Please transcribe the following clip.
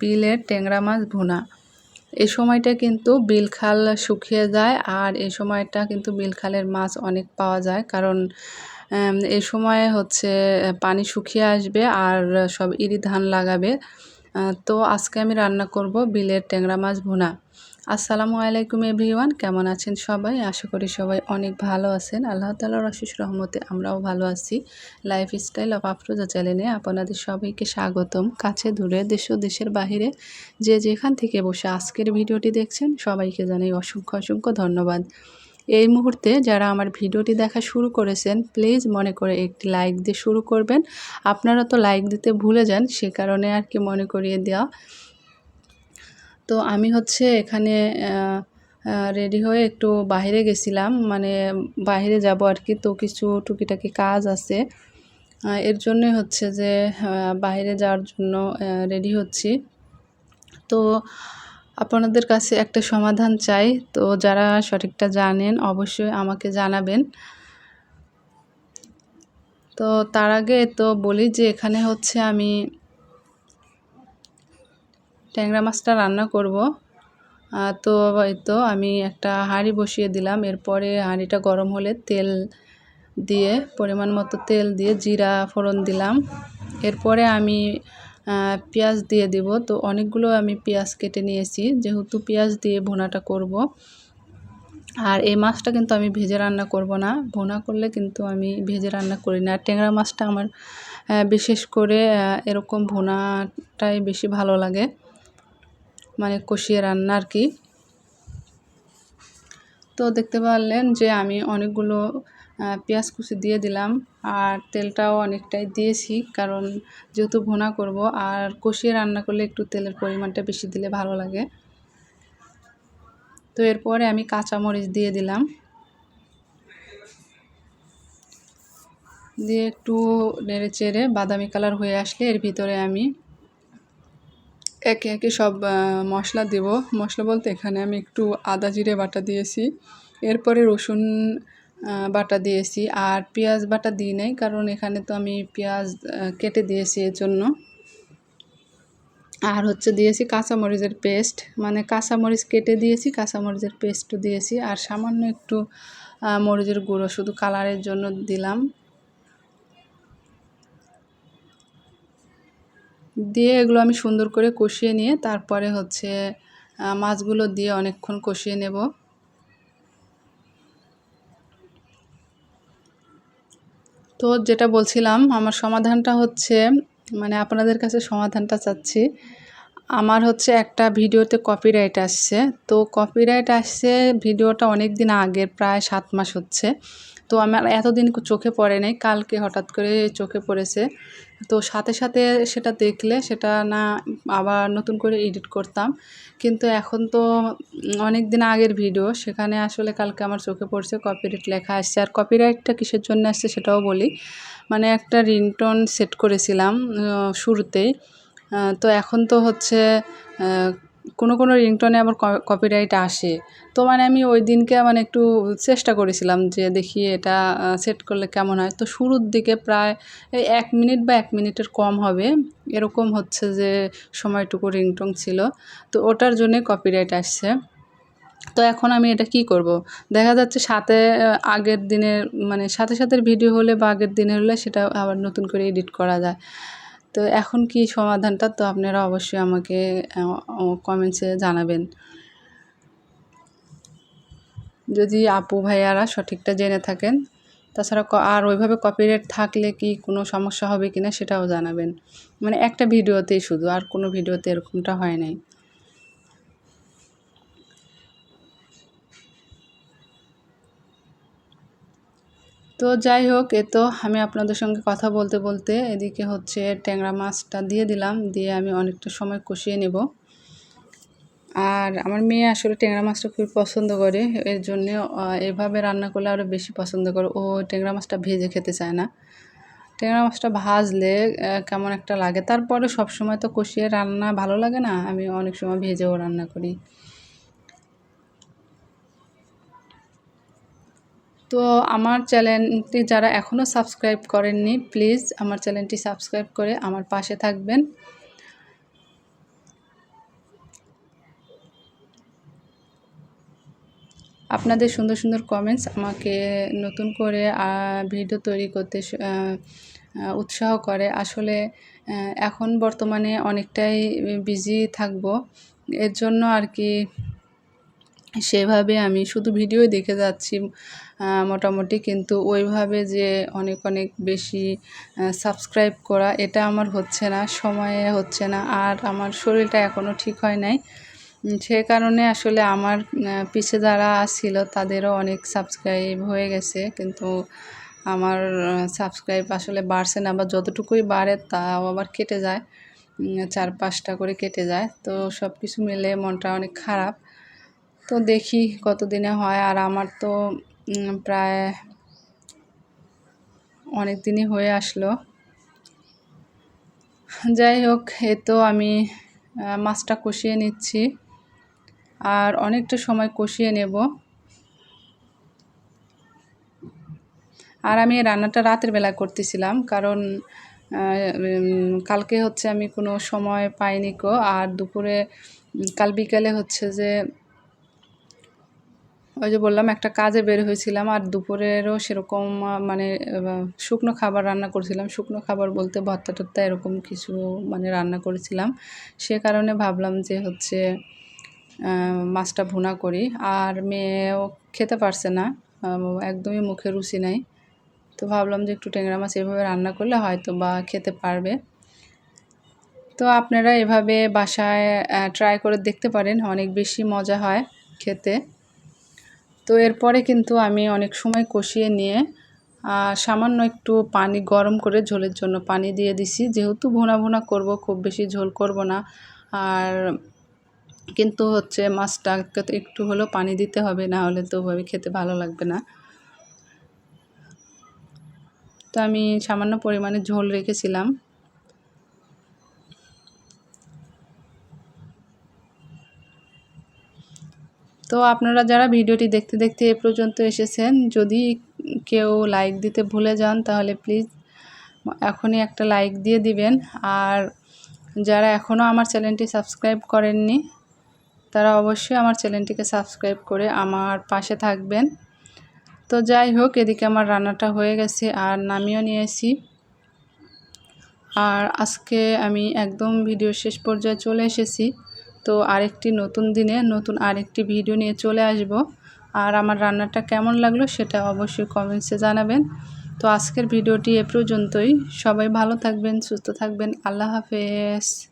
বিলের ট্যাংরা মাছ ভুনা। এই সময়টা কিন্তু বিলখাল শুকিয়ে যায় আর এই সময়টা কিন্তু বিলখালের মাছ অনেক পাওয়া যায়। কারণ এ সময় হচ্ছে পানি শুকিয়ে আসবে আর সব ইরি ধান লাগাবে তো আজকে আমি রান্না করব বিলের ট্যাংরা মাছ ভুনা। আসসালামু আলাইকুম এভরিওয়ান, কেমন আছেন সবাই? আশা করি সবাই অনেক ভালো আছেন। আল্লাহ তালার আশিস রহমতে আমরাও ভালো আছি। লাইফ স্টাইল অফ আফরোজা চ্যানেলে আপনাদের সবাইকে স্বাগতম। কাছে দূরে, দেশ ও দেশের বাহিরে যে যেখান থেকে বসে আজকের ভিডিওটি দেখছেন, সবাইকে জানাই অসংখ্য অসংখ্য ধন্যবাদ। এই মুহূর্তে যারা আমার ভিডিওটি দেখা শুরু করেছেন প্লিজ মনে করে একটি লাইক দিয়ে শুরু করবেন। আপনারা তো লাইক দিতে ভুলে যান, সে কারণে আর কি মনে করিয়ে দেওয়া। তো আমি হচ্ছে এখানে রেডি হয়ে একটু বাইরে গেছিলাম। মানে বাইরে যাব আর কি, তো কিছু টুকিটাকি কাজ আছে। এর জন্যে হচ্ছে যে বাইরে যাওয়ার জন্য রেডি হচ্ছি। তো আপনাদের কাছে একটা সমাধান চাই। তো যারা সঠিকটা জানেন, অবশ্যই আমাকে জানাবেন। তো তার আগে তো বলি যে, এখানে হচ্ছে আমি ট্যাংরা মাছটা রান্না করব। তো তো আমি একটা হাঁড়ি বসিয়ে দিলাম। এরপরে হাঁড়িটা গরম হলে তেল দিয়ে, পরিমাণ মতো তেল দিয়ে জিরা ফোড়ন দিলাম। এরপরে আমি পেঁয়াজ দিয়ে দেব। তো অনেকগুলো আমি পেঁয়াজ কেটে নিয়েছি। যেহেতু পেঁয়াজ দিয়ে ভুনাটা করব। আর এই মাছটা কিন্তু আমি ভেজে রান্না করব না। ভুনা করলে কিন্তু আমি ভেজে রান্না করি না। ট্যাংরা মাছটা আমার বিশেষ করে এরকম ভুনাটাই বেশি ভালো লাগে। মানে কষিয়ে রান্না আর কি। তো দেখতে পারলেন যে আমি অনেকগুলো পেঁয়াজ কুচি দিয়ে দিলাম আর তেলটাও অনেকটাই দিয়েছি কারণ যেহেতু ভুনা করব আর কষিয়ে রান্না করলে একটু তেলের পরিমাণটা বেশি দিলে ভালো লাগে। তো এরপরে আমি কাঁচামরিচ দিয়ে দিলাম। দিয়ে একটু নেড়ে চেড়ে বাদামি কালার হয়ে আসলে এর ভিতরে আমি একে একে সব মশলা দেব। মশলা বলতে এখানে আমি একটু আদা জিরে বাটা দিয়েছি। এরপরে রসুন বাটা দিয়েছি। আর পেঁয়াজ বাটা দিই নাই, কারণ এখানে তো আমি পেঁয়াজ কেটে দিয়েছি এর জন্য আর হচ্ছে দিয়েছি কাঁচামরিচের পেস্ট। মানে কাঁচামরিচ কেটে দিয়েছি, কাঁচামরিচের পেস্টও দিয়েছি। আর সামান্য একটু মরিচের গুঁড়ো, শুধু কালারের জন্য দিলাম। দিয়ে এগুলো আমি সুন্দর করে কষিয়ে নিয়ে তারপরে হচ্ছে মাছগুলো দিয়ে অনেকক্ষণ কষিয়ে নেব। তো যেটা বলছিলাম, আমার সমাধানটা হচ্ছে মানে আপনাদের কাছে সমাধানটা চাচ্ছি। আমার হচ্ছে একটা ভিডিওতে কপিরাইট আসছে। তো কপিরাইট আসছে ভিডিওটা অনেক দিন আগের, প্রায় সাত মাস হচ্ছে। তো আমার এতদিন চোখে পড়ে নাই, কালকে হঠাৎ করে চোখে পড়েছে। তো সাথে সাথে সেটা দেখলে সেটা না আবার নতুন করে এডিট করতাম। কিন্তু এখন তো অনেক দিন আগের ভিডিও সেখানে আসলে কালকে আমার চোখে পড়ছে কপিরাইট লেখা আসছে। আর কপিরাইটটা কিসের জন্য আসছে সেটাও বলি। মানে একটা রিংটোন সেট করেছিলাম শুরুতেই। তো এখন তো হচ্ছে কোনো কোনো রিংটোনে আবার কপিরাইট আসে। তো মানে আমি ওই দিনকে মানে একটু চেষ্টা করেছিলাম যে দেখি এটা সেট করলে কেমন হয়। তো শুরুর দিকে প্রায় এই এক মিনিট বা এক মিনিটের কম হবে। এরকম হচ্ছে যে সময়টুকু রিংটোন ছিল। তো ওটার জন্যে কপিরাইট আসছে। তো এখন আমি এটা কি করব? দেখা যাচ্ছে সাথে আগের দিনের মানে সাথে সাথে ভিডিও হলে বা আগের দিনের হলে সেটা আবার নতুন করে এডিট করা যায়। তো এখন কি সমাধানটা? তো আপনারা অবশ্যই আমাকে কমেন্টসে জানাবেন। যদি আপু ভাইয়ারা সঠিকটা জেনে থাকেন, তাছাড়া আর ওইভাবে কপিরাইট থাকলে কি কোনো সমস্যা হবে কি না সেটাও জানাবেন। মানে একটা ভিডিওতেই শুধু, আর কোনো ভিডিওতে এরকমটা হয় নাই। তো যাই হোক, এ তো আমি আপনাদের সঙ্গে কথা বলতে বলতে এদিকে হচ্ছে ট্যাংরা মাছটা দিয়ে দিলাম, দিয়ে আমি অনেকটা সময় কষিয়ে নেব। আর আমার মেয়ে আসলে ট্যাংরা মাছটা খুবই পছন্দ করে, এর জন্য এভাবে রান্না করলে আরও বেশি পছন্দ করে। ও ট্যাংরা মাছটা ভেজে খেতে চায় না। ট্যাংরা মাছটা ভাজলে কেমন একটা লাগে। তারপরে সব সময় তো কষিয়ে রান্না ভালো লাগে না, আমি অনেক সময় ভেজেও রান্না করি। তো আমার চ্যানেলটি যারা এখনও সাবস্ক্রাইব করেননি, প্লিজ আমার চ্যানেলটি সাবস্ক্রাইব করে আমার পাশে থাকবেন। আপনাদের সুন্দর সুন্দর কমেন্টস আমাকে নতুন করে ভিডিও তৈরি করতে উৎসাহ করে। আসলে এখন বর্তমানে অনেকটাই বিজি থাকব। এর জন্য আর কি সেভাবে আমি শুধু ভিডিও দেখে যাচ্ছি মোটামুটি। কিন্তু ওইভাবে যে অনেক অনেক বেশি সাবস্ক্রাইব করা, এটা আমার হচ্ছে না, সময়ে হচ্ছে না। আর আমার শরীরটা এখনও ঠিক হয় নাই। সে কারণে আসলে আমার পিছে যারা ছিল, তাদেরও অনেক সাবস্ক্রাইব হয়ে গেছে। কিন্তু আমার সাবস্ক্রাইব আসলে বাড়ছে না বা যতটুকুই বাড়ে, তাও আবার কেটে যায়। চার পাঁচটা করে কেটে যায়। তো সব কিছু মিলে মনটা অনেক খারাপ। তো দেখি কতদিনে হয়। আর আমার তো প্রায় অনেক দিনই হয়ে আসলো। যাই হোক, এ তো আমি মাছটা কষিয়ে নিচ্ছি। আর অনেকটা সময় কষিয়ে নেব। আর আমি রান্নাটা রাতের বেলা করতেছিলাম, কারণ কালকে হচ্ছে আমি কোনো সময় পাইনি কো আর দুপুরে কাল বিকালে হচ্ছে যে ওই যে বললাম, একটা কাজে বের হয়েছিলাম আর দুপুরেরও সেরকম মানে শুকনো খাবার রান্না করেছিলাম। শুকনো খাবার বলতে ভর্তা টত্তা এরকম কিছু মানে রান্না করেছিলাম। সে কারণে ভাবলাম যে হচ্ছে মাছটা ভুনা করি। আর মেয়েও খেতে পারছে না একদমই মুখে রুচি নাই। তো ভাবলাম যে একটু ট্যাংরা মাছ এভাবে রান্না করলে হয়তো বা খেতে পারবে। তো আপনারা এভাবে বাসায় ট্রাই করে দেখতে পারেন, অনেক বেশি মজা হয় খেতে। তো এরপরে কিন্তু আমি অনেক সময় কষিয়ে নিয়ে সামান্য একটু পানি গরম করে ঝোলের জন্য পানি দিয়ে দিছি। যেহেতু ভুনা ভুনা করব, খুব বেশি ঝোল করব না। আর কিন্তু হচ্ছে মাছটাকে একটু হলেও পানি দিতে হবে, না হলে তো ওভাবে খেতে ভালো লাগবে না। তো আমি সামান্য পরিমাণে ঝোল রেখেছিলাম। তো আপনারা যারা ভিডিওটি দেখতে দেখতে এ পর্যন্ত এসেছেন, যদি কেউ লাইক দিতে ভুলে যান, তাহলে প্লিজ এখনই একটা লাইক দিয়ে দিবেন। আর যারা এখনও আমার চ্যানেলটি সাবস্ক্রাইব করেননি, তারা অবশ্যই আমার চ্যানেলটিকে সাবস্ক্রাইব করে আমার পাশে থাকবেন। তো যাই হোক, এদিকে আমার রান্নাটা হয়ে গেছে আর নামিও নিয়েছি। আর আজকে আমি একদম ভিডিও শেষ পর্যায়ে চলে এসেছি। তো আরেকটি নতুন দিনে নতুন আরেকটি ভিডিও নিয়ে চলে আসব। আর আমার রান্নাটা কেমন লাগল সেটা অবশ্যই কমেন্টসে জানাবেন। তো আজকের ভিডিওটি এ পর্যন্তই। সবাই ভালো থাকবেন, সুস্থ থাকবেন। আল্লাহ হাফেজ।